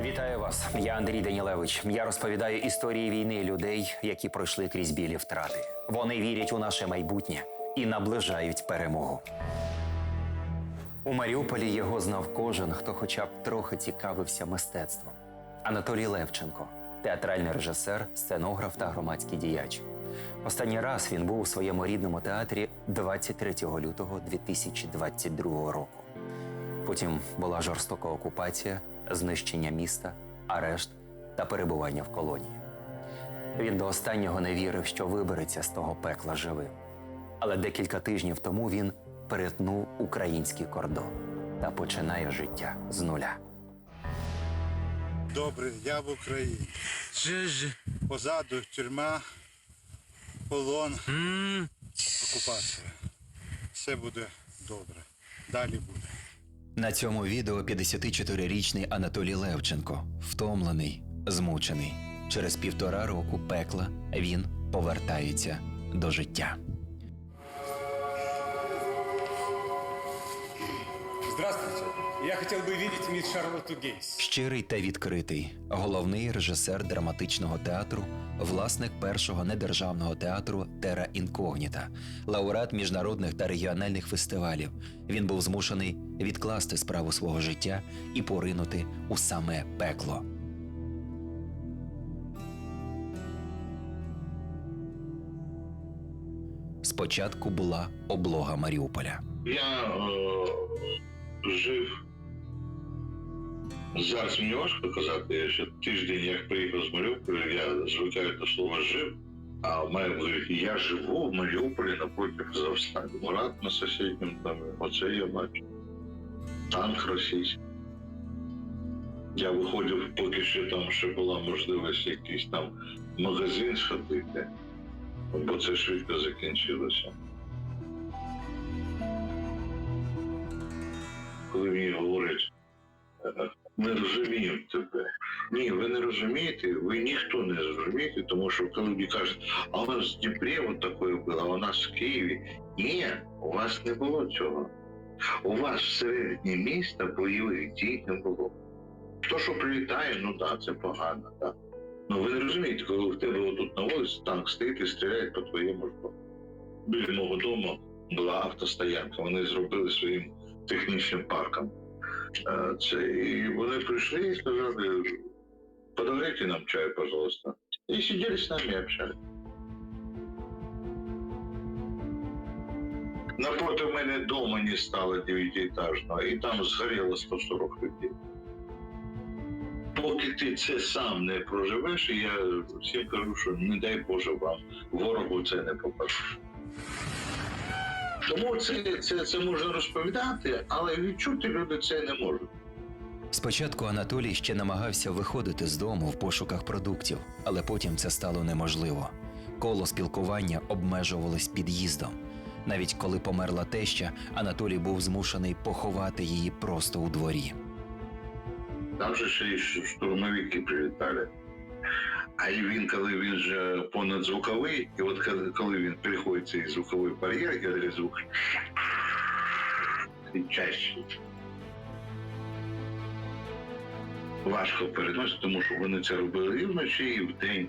Вітаю вас. Я Андрій Данілевич. Я розповідаю історії війни людей, які пройшли крізь білі втрати. Вони вірять у наше майбутнє і наближають перемогу. У Маріуполі його знав кожен, хто хоча б трохи цікавився мистецтвом. Анатолій Левченко, театральний режисер, сценограф та громадський діяч. Останній раз він був у своєму рідному театрі 23 лютого 2022 року. Потім була жорстока окупація, знищення міста, арешт та перебування в колонії. Він до останнього не вірив, що вибереться з того пекла живим. Але декілька тижнів тому він перетнув український кордон та починає життя з нуля. Добре, я в Україні. Позаду тюрма, полон, окупація. Все буде добре. Далі буде. На цьому відео 54-річний Анатолій Левченко, втомлений, змучений. Через півтора року пекла він повертається до життя. Здравствуйте. Я хотел бы видеть мисс Шарлотту Гейс. Щирий та відкритий, головний режисер драматичного театру, власник першого недержавного театру Тера Інкогніта, лауреат міжнародних та регіональних фестивалів. Він був змушений відкласти справу свого життя і поринути у саме пекло. Спочатку була облога Маріуполя. Я е, жив. Зараз мені важко казати, ще тиждень, як приїхав з Маріуполя, я звикаю до слова жив. А в мене говорить, я живу в Маріуполі напроти Казахстану. Мурат на сусідньому там. Оце я бачу. Танк російський. Я виходив, поки що там ще була можливість якийсь там магазин сходити, бо це швидко закінчилося. коли мені говорять, «Е, ми розуміємо тебе. Ні, ви не розумієте, ви ніхто не зрозумієте, тому що коли мені кажуть, а у нас в Дніпрі от таке було, а у нас в Києві. Ні, у вас не було цього. У вас всередині міста бойових дій не було. То, що прилітає, ну так, це погано, так. Ну ви не розумієте, коли в тебе тут на вулиці танк стоїть і стріляє по твоєму ж. Біля мого дому була автостоянка. Вони зробили своїм технічним парком. Це, і вони прийшли і сказали, подавайте нам чай, пожалуйста. І сиділи з нами общались. Напроти мене дома не стало дев'ятиэтажного, і там згоріло 140 людей. Поки ти це сам не проживеш, я всім кажу, що не дай Боже вам, ворогу це не покажеш. Тому це, це, це можна розповідати, але відчути люди це не можуть. Спочатку Анатолій ще намагався виходити з дому в пошуках продуктів, але потім це стало неможливо. Коло спілкування обмежувалось під'їздом. Навіть коли померла теща, Анатолій був змушений поховати її просто у дворі. Там же ще й штурмовики прилітали. А і він, коли він же понадзвуковий, і от коли, він приходить цей звуковий бар'єр, коли звук чаще. Важко переносити, тому що вони це робили і вночі, і вдень.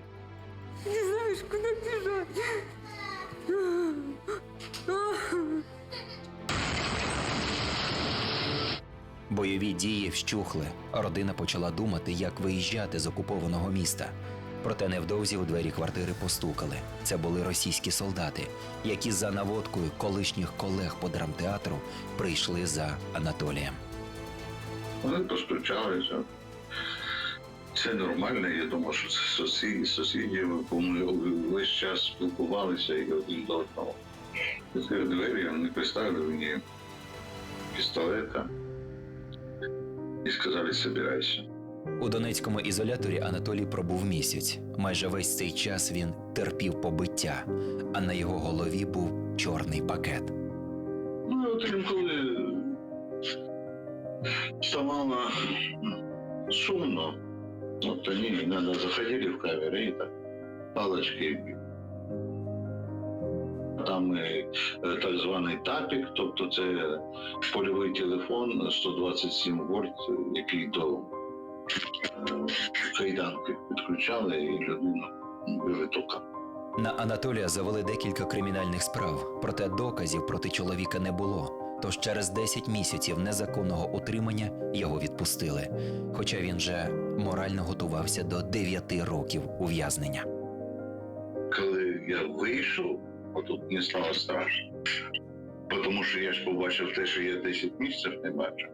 Не знаешь, куда бежать. Бойові дії вщухли. Родина почала думати, як виїжджати з окупованого міста. Проте невдовзі у двері квартири постукали. Це були російські солдати, які за наводкою колишніх колег по драмтеатру прийшли за Анатолієм. Вони постучалися. Це нормально, я думав, що це сусіди, сусіді, ми весь час спілкувалися і один до одного. Двері, вони приставили мені пістолета і сказали, собирайся. У Донецькому ізоляторі Анатолій пробув місяць. Майже весь цей час він терпів побиття, а на його голові був чорний пакет. Ну, і от інколи ставало сумно. Вот они иногда заходили в камеры и так палочки. Там і е, так званий тапік, тобто це польовий телефон 127 вольт, який до кайданки підключали і людину били током. На Анатолія завели декілька кримінальних справ, проте доказів проти чоловіка не було. Тож через 10 місяців незаконного утримання його відпустили, хоча він вже морально готувався до 9 років ув'язнення. Коли я вийшов, отут мені стало страшно. Тому що я ж побачив те, що я 10 місяців не бачив.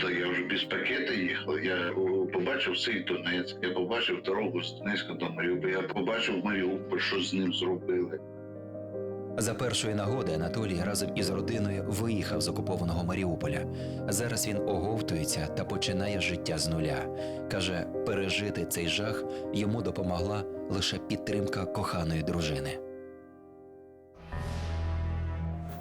Тут я вже без пакета їхав. Я побачив цей Донецьк, я побачив дорогу з Донецька до Маріуполя, я побачив Маріуполь, що з ним зробили. За першої нагоди Анатолій разом із родиною виїхав з окупованого Маріуполя. Зараз він оговтується та починає життя з нуля. Каже, пережити цей жах йому допомогла лише підтримка коханої дружини.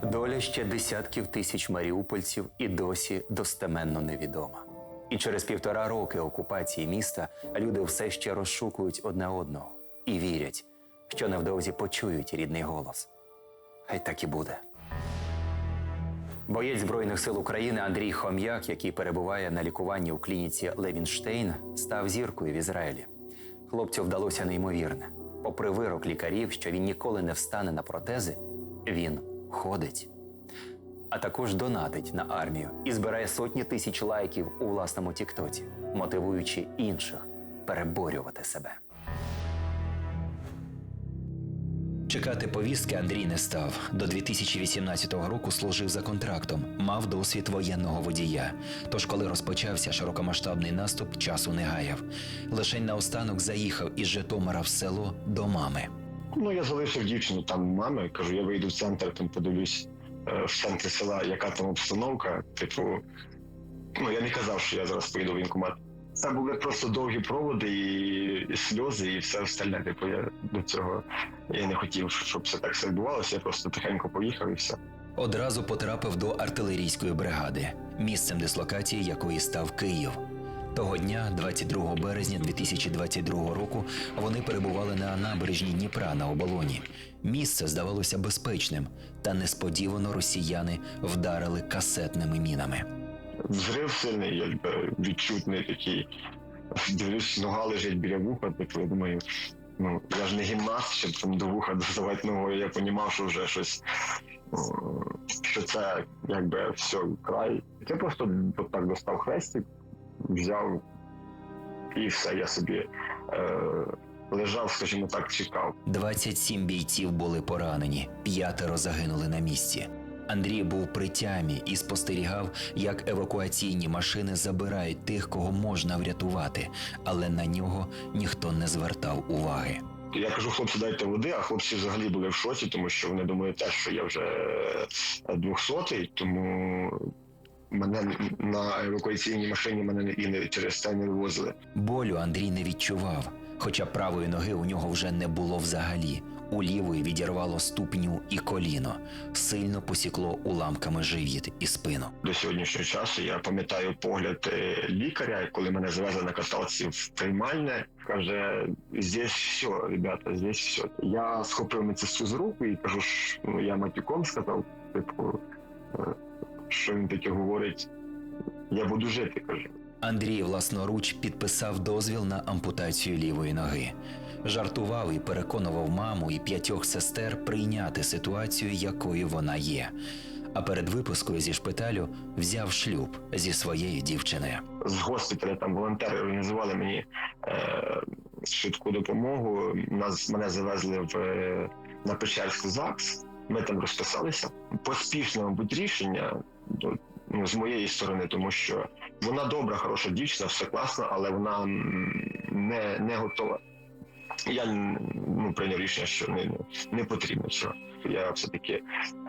Доля ще десятків тисяч маріупольців і досі достеменно невідома. І через півтора роки окупації міста люди все ще розшукують одне одного і вірять, що невдовзі почують рідний голос. Хай так і буде. Боєць Збройних сил України Андрій Хом'як, який перебуває на лікуванні у клініці Левінштейн, став зіркою в Ізраїлі. Хлопцю вдалося неймовірне. Попри вирок лікарів, що він ніколи не встане на протези, він ходить. А також донатить на армію і збирає сотні тисяч лайків у власному Тіктоці, мотивуючи інших переборювати себе. Чекати повістки Андрій не став. До 2018 року служив за контрактом, мав досвід воєнного водія. Тож, коли розпочався широкомасштабний наступ, часу не гаяв. Лишень наостанок заїхав із Житомира в село до мами. Ну, я залишив дівчину там мами, кажу, я вийду в центр, там подивлюсь е, в центрі села, яка там обстановка. Типу, ну я не казав, що я зараз поїду в воєнкомат. Це були просто довгі проводи і, і сльози, і все остальне. Типу, я до цього я не хотів, щоб все так все відбувалося. Я просто тихенько поїхав і все. Одразу потрапив до артилерійської бригади, місцем дислокації якої став Київ. Того дня, 22 березня 2022 року, вони перебували на набережні Дніпра на оболоні. Місце здавалося безпечним, та несподівано росіяни вдарили касетними мінами. Взрив сильний, якби відчутний такий. Дивлюсь, нога лежить біля вуха, типу, я думаю, ну я ж не гімнаст, щоб там до вуха доставати ногою. Я розумів, що вже щось, що це якби все край. Я просто так достав хрестик, взяв і все, я собі е, лежав, скажімо так, чекав. 27 бійців були поранені, п'ятеро загинули на місці. Андрій був при тямі і спостерігав, як евакуаційні машини забирають тих, кого можна врятувати, але на нього ніхто не звертав уваги. Я кажу, хлопці, дайте води, а хлопці взагалі були в шоці, тому що вони думають теж, що я вже двохсотий, тому мене на евакуаційній машині мене і не через це не вивозили. Болю Андрій не відчував, хоча правої ноги у нього вже не було взагалі. У лівої відірвало ступню і коліно, сильно посікло уламками живіт і спину. До сьогоднішнього часу я пам'ятаю погляд е, лікаря, коли мене завезли на каталці в приймальне. Каже: здесь все, ребята, здесь все. Я схопив медсестру за руку і кажу, що ну, я матюком сказав, типу, е, що він таке говорить. Я буду жити, кажу. Андрій власноруч підписав дозвіл на ампутацію лівої ноги. Жартував і переконував маму і п'ятьох сестер прийняти ситуацію, якою вона є. А перед випускою зі шпиталю взяв шлюб зі своєю дівчиною. з госпіталя там волонтери організували мені е, швидку допомогу. Нас мене завезли в е, на Печерську ЗАГС. Ми там розписалися. Поспішне, мабуть, рішення ну, з моєї сторони, тому що вона добра, хороша дівчина, все класно, але вона не, не готова. Я ну, прийняв рішення, що не, не потрібно цього. Я все-таки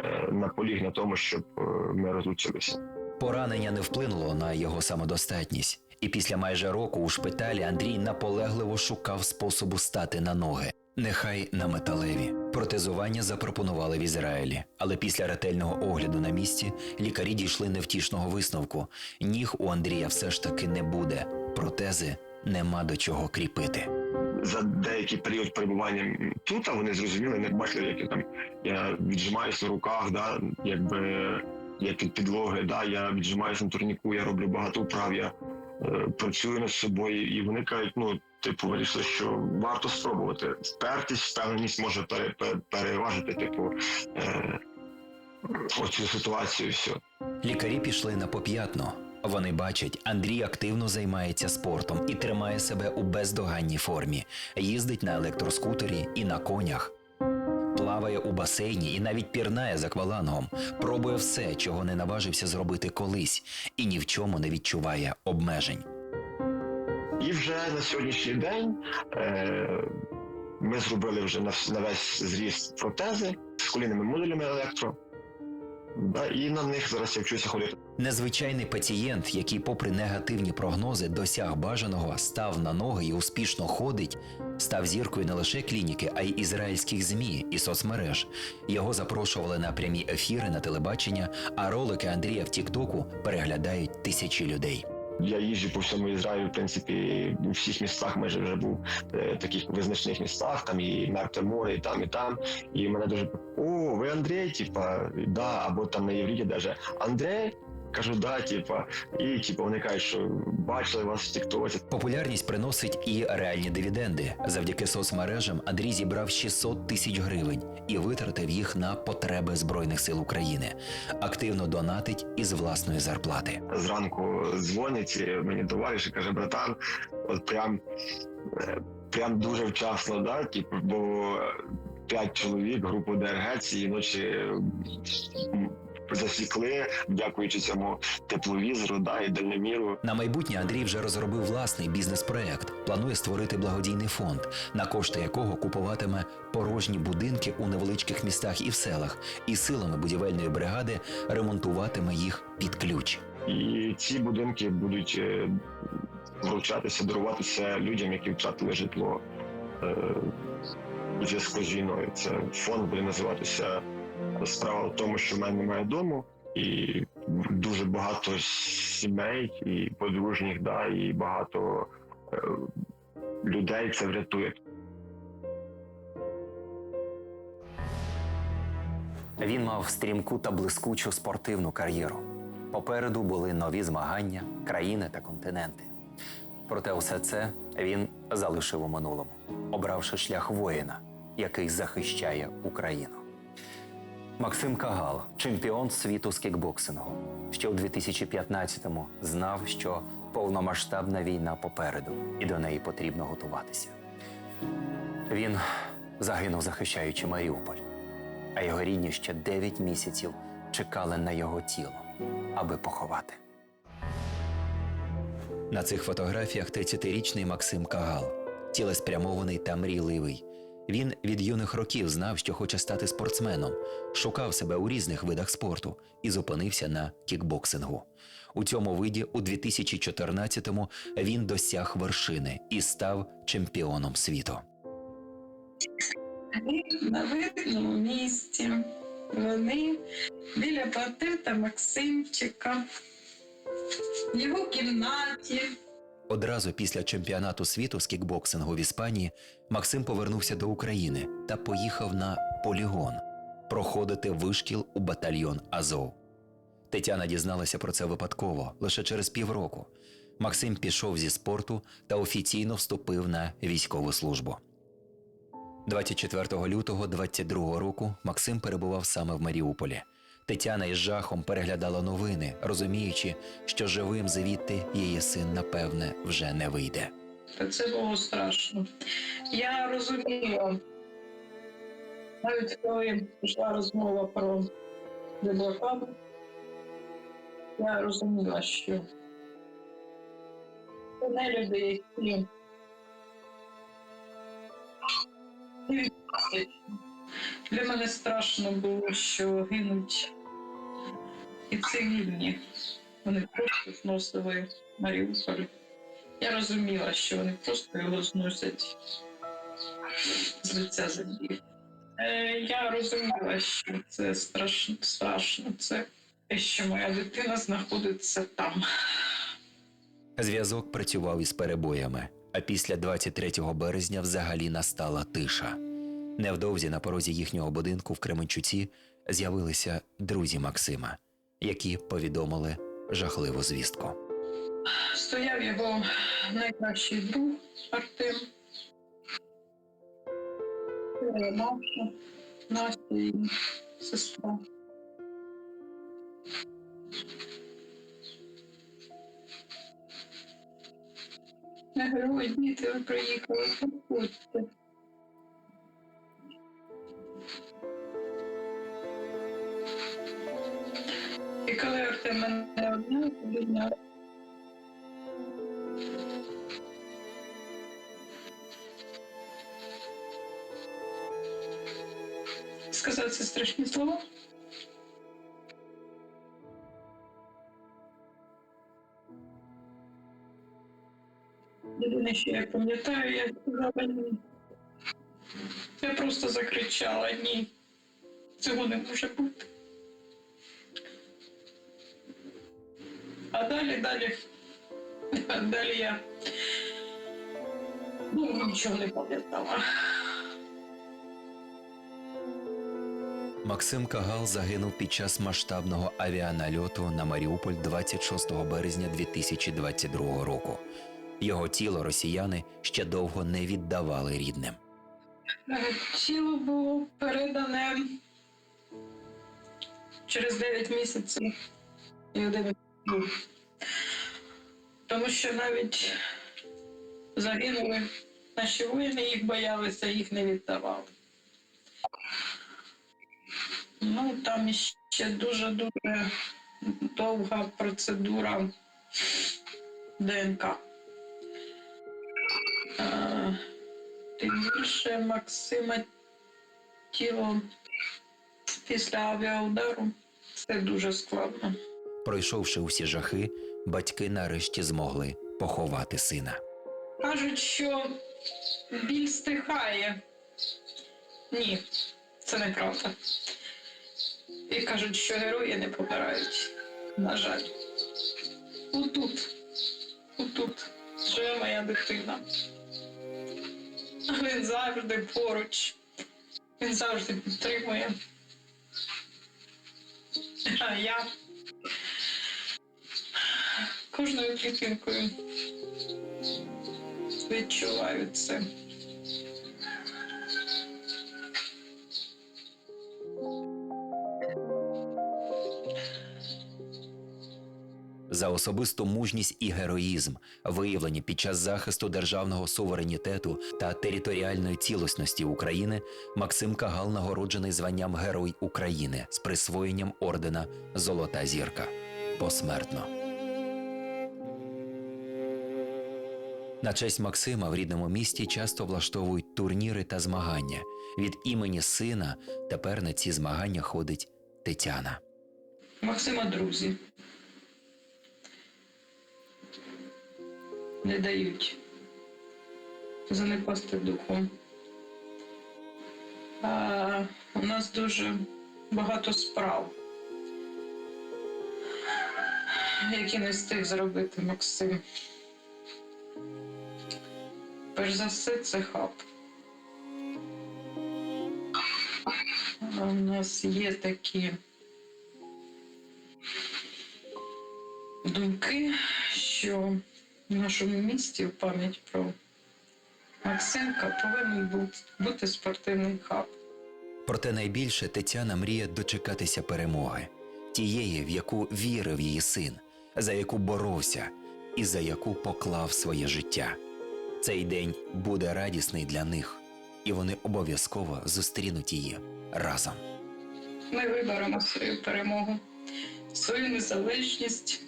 е, наполіг на тому, щоб е, ми розлучилися. Поранення не вплинуло на його самодостатність, і після майже року у шпиталі Андрій наполегливо шукав способу стати на ноги. Нехай на металеві. Протезування запропонували в Ізраїлі, але після ретельного огляду на місці лікарі дійшли невтішного висновку: ніг у Андрія все ж таки не буде. Протези нема до чого кріпити. за деякий період перебування тут, вони зрозуміли, не бачили, як я там я віджимаюсь на руках, да, якби я під підлоги, да, я віджимаюсь на турніку, я роблю багато вправ, я е, працюю над собою, і вони кажуть, ну, типу, вирішили, що варто спробувати. Впертість, впевненість може пере, пере- переважити, типу, е, оцю ситуацію. Все. Лікарі пішли на поп'ятно. Вони бачать, Андрій активно займається спортом і тримає себе у бездоганній формі, їздить на електроскутері і на конях. Плаває у басейні і навіть пірнає з аквалангом, пробує все, чого не наважився зробити колись, і ні в чому не відчуває обмежень. І вже на сьогоднішній день е, ми зробили вже на, на весь зріст протези з колінними модулями електро. Да, і на них зараз я вчуся ходити. Незвичайний пацієнт, який, попри негативні прогнози, досяг бажаного, став на ноги і успішно ходить, став зіркою не лише клініки, а й ізраїльських змі і соцмереж. Його запрошували на прямі ефіри на телебачення, а ролики Андрія в Тіктоку переглядають тисячі людей. Я їжджу по всьому Ізраїлю, в принципі, у всіх містах майже вже був е, таких визначних містах, там і мертве море, і там, і там. І мене дуже о, ви Андрій, типа, да, або там на євріті даже Андрій. Кажу, да, типа, і типа вони кажуть, що бачили вас в Тіктоці. Популярність приносить і реальні дивіденди. Завдяки соцмережам Андрій зібрав 600 тисяч гривень і витратив їх на потреби Збройних сил України. Активно донатить із власної зарплати. Зранку дзвонить мені товариш і каже, братан, от прям, е, прям дуже вчасно, да, типу, бо п'ять чоловік, групу ДРГ цієї ночі засікли, дякуючи цьому тепловізору, да, і дальноміру. На майбутнє Андрій вже розробив власний бізнес-проект. Планує створити благодійний фонд, на кошти якого купуватиме порожні будинки у невеличких містах і в селах, і силами будівельної бригади ремонтуватиме їх під ключ. І ці будинки будуть е, вручатися, даруватися людям, які втратили житло е, зв'язку з війною. Це фонд буде називатися Справа в тому, що в мене немає дому, і дуже багато сімей і подружніх, да, і багато е, людей це врятує. Він мав стрімку та блискучу спортивну кар'єру. Попереду були нові змагання, країни та континенти. Проте усе це він залишив у минулому, обравши шлях воїна, який захищає Україну. Максим Кагал, чемпіон світу з кікбоксингу, ще у 2015-му знав, що повномасштабна війна попереду, і до неї потрібно готуватися. Він загинув, захищаючи Маріуполь а його рідні ще 9 місяців чекали на його тіло, аби поховати. На цих фотографіях 30-річний Максим Кагал, цілеспрямований та мрійливий. Він від юних років знав, що хоче стати спортсменом, шукав себе у різних видах спорту і зупинився на кікбоксингу. У цьому виді у 2014-му він досяг вершини і став чемпіоном світу. на видному місці. Вони біля портрета Максимчика, в його кімнаті. Одразу після чемпіонату світу з кікбоксингу в Іспанії Максим повернувся до України та поїхав на полігон проходити вишкіл у батальйон Азов. Тетяна дізналася про це випадково лише через півроку. Максим пішов зі спорту та офіційно вступив на військову службу. 24 лютого 22 року Максим перебував саме в Маріуполі. Тетяна із жахом переглядала новини, розуміючи, що живим звідти її син, напевне, вже не вийде. Це було страшно. Я розуміла, навіть коли пішла розмова про деблокаду, я розуміла, що це не люди, які. Для мене страшно було, що гинуть і цивільні. Вони просто зносили Маріуполь. Я розуміла, що вони просто його зносять з лиця землі. Е, я розуміла, що це страшно, страшно. Це те, що моя дитина знаходиться там. Зв'язок працював із перебоями, а після 23 березня взагалі настала тиша. Невдовзі на порозі їхнього будинку в Кременчуці з'явилися друзі Максима, які повідомили жахливу звістку. стояв його найкращий друг Артем. Маша, Настя і сестра. Я говорю, ой, діти, ви приїхали, приходьте. Коли мене обняв, обійняв. Сказав це страшні слова. Єдине, що я пам'ятаю, я сказала ні. Я просто закричала ні. Цього не може бути. А далі, далі, далі я ну, нічого не пам'ятала. Максим Кагал загинув під час масштабного авіанальоту на Маріуполь 26 березня 2022 року. Його тіло росіяни ще довго не віддавали рідним. Тіло було передане через 9 місяців і 11 днів. Тому що навіть загинули наші воїни, їх боялися, їх не віддавали. Ну, там ще дуже-дуже довга процедура ДНК. Тим більше Максима тіло після авіаудару це дуже складно. Пройшовши усі жахи, батьки нарешті змогли поховати сина. Кажуть, що біль стихає. Ні, це неправда. І кажуть, що герої не помирають. На жаль. Отут, отут живе моя дитина. Він завжди поруч. Він завжди підтримує. А я кожною клітинкою відчуваю це. За особисту мужність і героїзм, виявлені під час захисту державного суверенітету та територіальної цілісності України, Максим Кагал нагороджений званням Герой України з присвоєнням ордена Золота зірка посмертно. На честь Максима в рідному місті часто влаштовують турніри та змагання. Від імені сина тепер на ці змагання ходить Тетяна. Максима друзі. Не дають занепасти духом. А, у нас дуже багато справ, які не встиг зробити Максим. Перш за все, це хаб. У нас є такі думки, що в нашому місті в пам'ять про Максимка повинен бути, спортивний хаб. Проте найбільше Тетяна мріє дочекатися перемоги, тієї, в яку вірив її син, за яку боровся і за яку поклав своє життя. Цей день буде радісний для них, і вони обов'язково зустрінуть її разом. Ми виберемо свою перемогу, свою незалежність.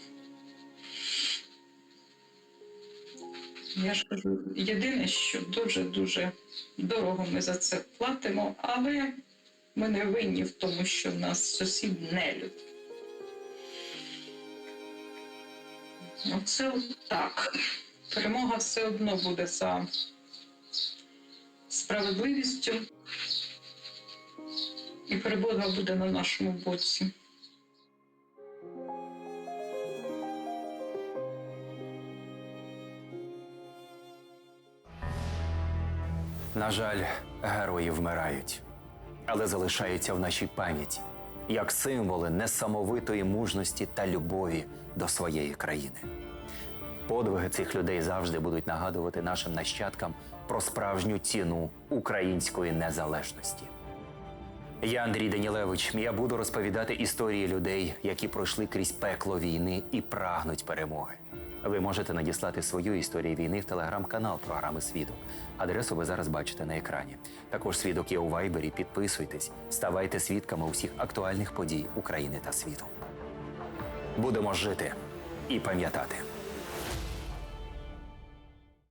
Я ж кажу, єдине, що дуже-дуже дорого ми за це платимо, але ми не винні в тому, що в нас сусід нелюд. Оце так. Перемога все одно буде за справедливістю, і перемога буде на нашому боці. На жаль, герої вмирають, але залишаються в нашій пам'яті як символи несамовитої мужності та любові до своєї країни. Подвиги цих людей завжди будуть нагадувати нашим нащадкам про справжню ціну української незалежності. Я Андрій Данілевич. Я буду розповідати історії людей, які пройшли крізь пекло війни і прагнуть перемоги. Ви можете надіслати свою історію війни в телеграм-канал програми Свідок. Адресу ви зараз бачите на екрані. Також свідок є у Вайбері. Підписуйтесь, ставайте свідками усіх актуальних подій України та світу. Будемо жити і пам'ятати.